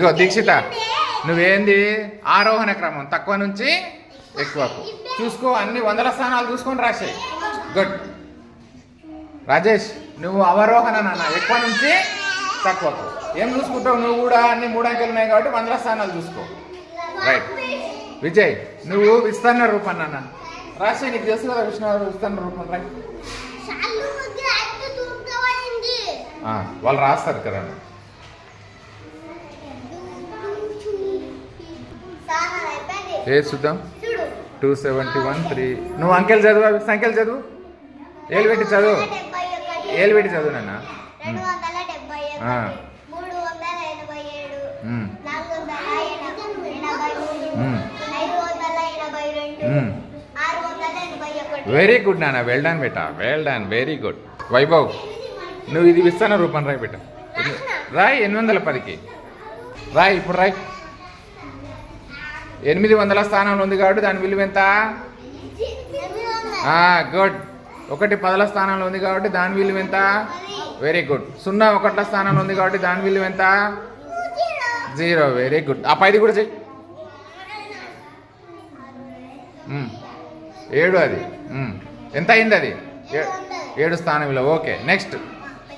ఇదిగో దీక్షిత నువ్వేంది? ఆరోహణ క్రమం తక్కువ నుంచి ఎక్కువకు చూసుకో అన్ని వందల స్థానాలు చూసుకొని రాసాయి గుడ్ రాజేష్ నువ్వు అవరోహణ నాన్న ఎక్కువ నుంచి తక్కువకు ఏం చూసుకుంటావు? నువ్వు కూడా అన్ని మూడు అంకెలు ఉన్నాయి కాబట్టి వందల స్థానాలు చూసుకో. రైట్ విజయ్ నువ్వు విస్తరణ రూపం నాన్న. రాసే నీకు తెలుసు కదా విష్ణు విస్తరణ రూపం రైట్ వాళ్ళు రాస్తారు కదా. ఏ చూద్దాం. టూ సెవెంటీ వన్ త్రీ నువ్వు అంకెలు చదువు అవి సంఖ్యలు చదువు. ఏలు పెట్టి చదువు. ఏలు పెట్టి చదువు నాన్న. వెరీ గుడ్ నాన్న. వెల్ డన్ బేటా. Well done very good Vaibhav నువ్వు ఇది విస్తాన రూపం రాయి బేట. రాయ్ ఎనిమిది వందల పదికి. రాయ్ ఇప్పుడు రాయ్. ఎనిమిది వందల స్థానంలో ఉంది కాబట్టి దాని విలువ ఎంత. గుడ్ ఒకటి పదల స్థానంలో ఉంది కాబట్టి దాని విలువ ఎంత వెరీ గుడ్ సున్నా ఒకట్ల స్థానంలో ఉంది కాబట్టి దాని విలువ ఎంత జీరో వెరీ గుడ్ ఆ పైది కూడా చెయ్యి. ఏడు అది. ఎంత అయింది అది ఏ- ఏడు స్థానం విలువ ఓకే నెక్స్ట్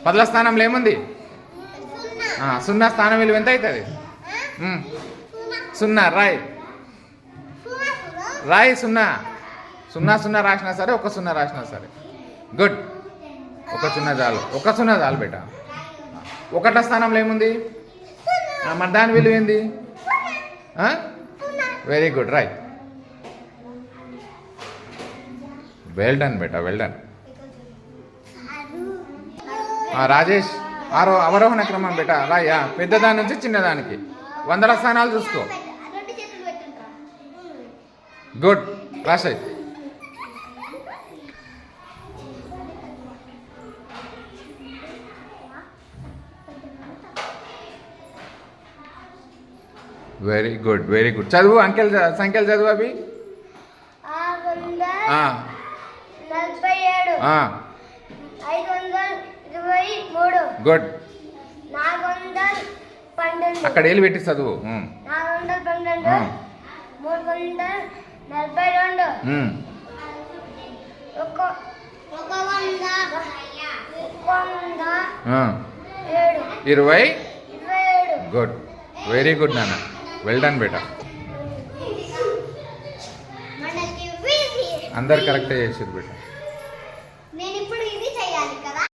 పదల స్థానంలో ఏముంది సున్నా. స్థానం విలువ ఎంత అవుతుంది. సున్నా. సున్నా. రాయి సున్నా. సున్నా సున్నా రాసినా సరే ఒక సున్నా రాసినా సరే. గుడ్. ఒక సున్నా చాలు. ఒక సున్నా చాలు బేట. ఒకట స్థానంలో ఏముంది? మరి దాని విలువ ఏంది? Very good right well done బేట వెల్ డన్ రాజేష్ ఆరో అవరోహణ క్రమం బేట. రాయా పెద్దదాని నుంచి చిన్నదానికి. వందల స్థానాలు చూసుకో. గుడ్ రాసాయి వెరీ గుడ్ వెరీ గుడ్ చదువు అంకెల్ సంఖ్యలు చదువు అవి? గుడ్ అక్కడ ఏళ్ళు పెట్టి చదువు. నలభై రెండు. ఒక ఒక వంద. ఒక వంద. ఏడు. ఇరవై? గుడ్. వెరీ గుడ్ నాన్న. వెల్ డన్ బేటా. అందరు కరెక్టే చేసారు బేటా.